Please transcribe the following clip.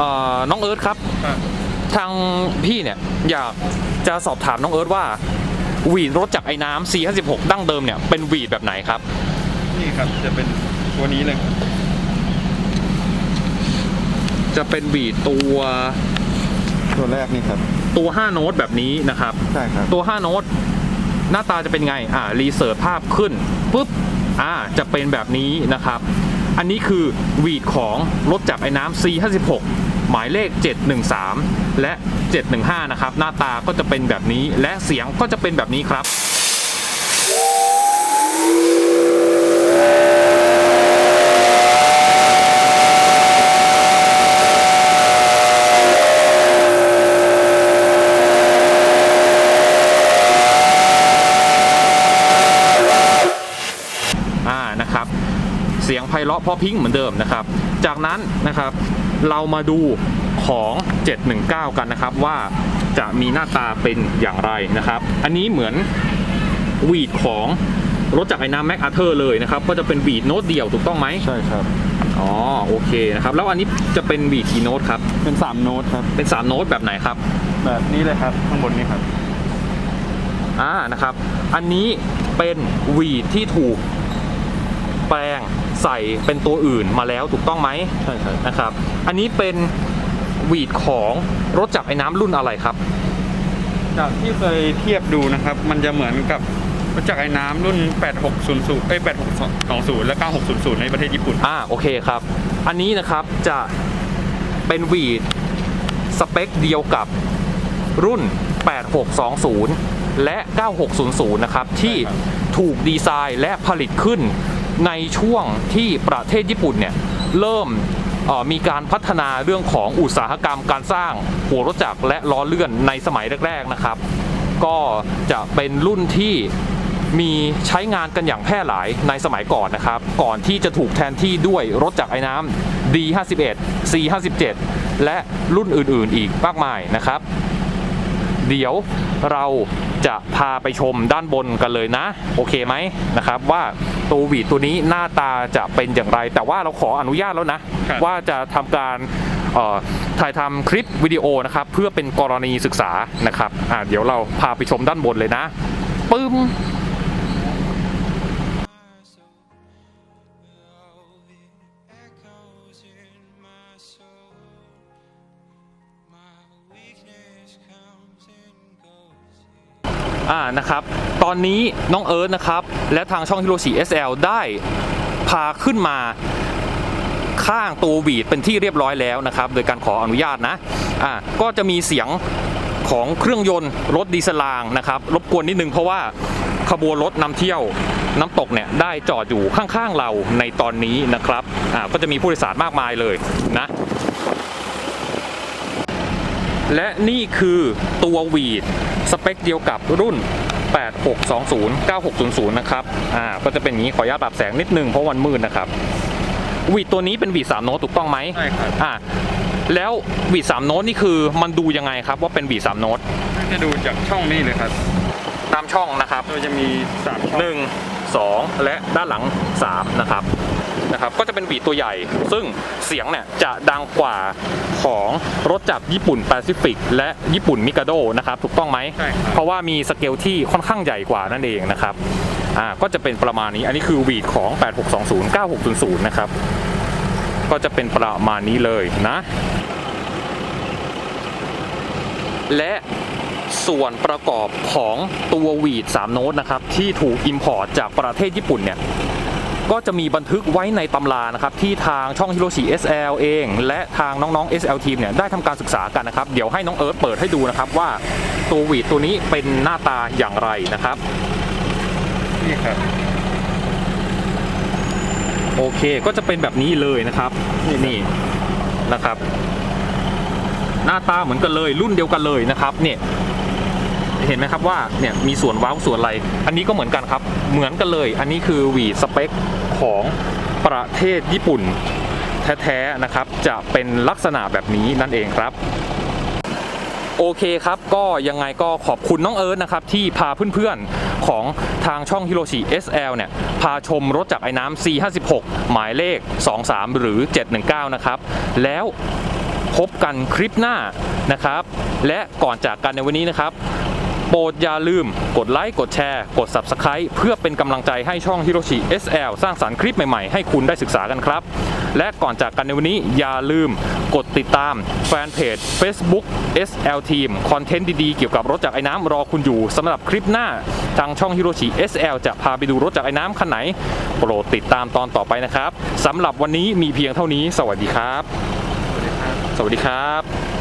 อ่อน้องเอิร์ธครับครับ ทางพี่เนี่ยอยากจะสอบถามน้องเอิร์ธว่าหวีดรถจากไอ้น้ำ C56 ดั้งเดิมเนี่ยเป็นหวีดแบบไหนครับ นี่ครับจะเป็นตัวนี้เลยครับจะเป็นหวีดตัวตัวแรกนี่ครับ ตัว 5 โน้ตแบบนี้นะครับ ใช่ครับ ตัว 5 โน้ตหน้าตาจะเป็นไง อ่า รีเสิร์ชภาพขึ้นปุ๊บ อ่า จะเป็นแบบนี้นะครับ อันนี้คือวีดของรถจับไอ้น้ำ C56 หมายเลข 713 และ 715 นะครับ หน้าตาก็จะเป็นแบบนี้และเสียงก็จะเป็นแบบนี้ครับ อ่านะครับ เสียงไพเราะเพราะพริ้งเหมือนเดิมนะครับ จากนั้นนะครับเรามาดูของ 719 กันนะครับว่าจะมีหน้าตาเป็นอย่างไรนะครับ อันนี้เหมือนหวีดของรถจากรไอ้น้ำแม็กอาเธอร์เลยนะครับ ก็จะเป็นหวีดโน้ตเดียวถูกต้องไหมใช่ครับอ๋อโอเคนะครับแล้วอันนี้จะเป็นหวีดกี่โน้ตครับเป็น3โน้ตครับเป็น3โน้ตแบบไหนครับ แบบนี้เลยครับข้างบนนี้ครับอ่านะครับ อันนี้เป็นหวีดที่ถูกแปลง ใส่เป็นตัวอื่นมาแล้วถูกต้องไหมใช่ครับนะครับ อันนี้เป็นหวีดของรถจักรไอ้น้ำรุ่นอะไรครับ จากที่เคยเทียบดูนะครับ มันจะเหมือนกับรถจักรไอ้น้ำรุ่น 8600เอ้ย8620 และ 9600 ในประเทศญี่ปุ่น อ่าโอเคครับ อันนี้นะครับจะเป็นหวีดสเปคเดียวกับรุ่น 8620 และ 9600 นะครับ ที่ใช่ครับถูกดีไซน์และผลิตขึ้น ในช่วงที่ประเทศญี่ปุ่นเนี่ยเริ่มมีการพัฒนาเรื่องของอุตสาหกรรมการสร้างหัวรถจักรและล้อเลื่อนในสมัยแรก ๆนะครับ ก็จะเป็นรุ่นที่มีใช้งานกันอย่างแพร่หลายในสมัยก่อนนะครับ ก่อนที่จะถูกแทนที่ด้วยรถจักรไอ้น้ำ D51 C57 และรุ่นอื่นๆอีกมากมายนะครับ เดี๋ยวเราจะพาไปชมด้านบนกันเลยนะ โอเคไหมนะครับว่า ตัวหวีดตัวนี้หน้าตาจะเป็นอย่างไร แต่ว่าเราขออนุญาตแล้วนะครับว่าจะทำการเอ่อถ่ายทำคลิปวิดีโอนะครับ เพื่อเป็นกรณีศึกษานะครับอ่าเดี๋ยวเราพาไปชมด้านบนเลยนะปึ้ม echoes in my soul. My weakness comes and goes. อ่านะครับ ตอนนี้น้องเอิร์ธนะครับ และทางช่องฮิโรชิ SL ได้พาขึ้นมาข้างตัววีดเป็นที่เรียบร้อยแล้วนะครับ โดยการขออนุญาตนะอ่าก็จะมีเสียงของเครื่องยนต์รถดีเซลางนะครับ รบกวนนิดนึงเพราะว่าขบวนรถนำเที่ยวน้ำตกเนี่ยได้จอดอยู่ข้างๆเราในตอนนี้นะครับอ่าก็จะมีผู้โดยสารมากมายเลยนะและนี่คือตัววีดสเปคเดียวกับรุ่น 8620 9600 นะครับ อ่า ก็จะเป็นอย่างนี้ขออนุญาตปรับแสงนิดนึงเพราะวันมืดนะครับหวีดตัวนี้เป็นหวีด3โน้ตถูกต้องไหมใช่ครับ อ่า แล้วหวีด3โน้ตนี่คือมันดูยังไงครับว่าเป็นหวีด3โน้ต จะดูจากช่องนี้เลยครับตามช่องนะครับ โดยจะมี3ช่องหนึ่งสองและด้านหลังสามนะครับ นะครับก็จะเป็นบีทตัวใหญ่ ซึ่งเสียงเนี่ยจะดังกว่าของรถจากญี่ปุ่นแปซิฟิกและญี่ปุ่นมิกาโดนะครับถูกต้องไหมใช่ครับเพราะว่ามีสเกลที่ค่อนข้างใหญ่กว่านั่นเองนะครับอ่าก็จะเป็นประมาณนี้อันนี้คือวีดของ 8620 9600 นะครับ ก็จะเป็นประมาณนี้เลยนะ และส่วนประกอบของตัวหวีด3โน้ตนะครับ ที่ถูก Import จากประเทศญี่ปุ่นเนี่ย ก็จะมีบันทึกไว้ในตำรานะครับที่ทางช่องฮิโรชิ SL เอง และทางน้องๆ SL ทีมเนี่ยได้ทำการศึกษากันนะครับ เดี๋ยวให้น้องเอิร์ธเปิดให้ดูนะครับว่าตัวหวีดตัวนี้เป็นหน้าตาอย่างไรนะครับนี่ครับโอเคก็จะเป็นแบบนี้เลยนะครับนี่นี่นะครับ หน้าตาเหมือนกันเลยรุ่นเดียวกันเลยนะครับเนี่ย เห็นไหมครับว่าเนี่ยมีส่วนว้าส่วนอะไร อันนี้ก็เหมือนกันครับ เหมือนกันเลย อันนี้คือหวีสเปคของประเทศญี่ปุ่นแท้ๆนะครับ จะเป็นลักษณะแบบนี้นั่นเองครับโอเคครับ ก็ยังไงก็ขอบคุณน้องเอิร์ธนะครับ ที่พาเพื่อนๆของทางช่องฮิโรชิ SL เนี่ย พาชมรถจากรไอ้น้ำ C56 หมายเลข 23 หรือ 719 นะครับ แล้วพบกันคลิปหน้านะครับ และก่อนจากกันในวันนี้นะครับ โปรดอย่าลืมกดไลค์ กดแชร์ กด Subscribe เพื่อเป็นกำลังใจให้ช่องฮิโรชิ SL สร้างสารรค์คลิปใหม่ ๆ ให้คุณได้ศึกษากันครับ และก่อนจากกันในวันนี้อย่าลืมกดติดตามแฟนเพจ Facebook SL Team คอนเทนต์ดีๆ เกี่ยวกับรถจากไอ้น้ำรอคุณอยู่สำหรับคลิปหน้า ทางช่องฮิโรชิ SL จะพาไปดูรถจากไอ้น้ำคันไหน โปรดติดตามตอนต่อไปนะครับสำหรับวันนี้มีเพียงเท่านี้ สวัสดีครับ สวัสดีครับ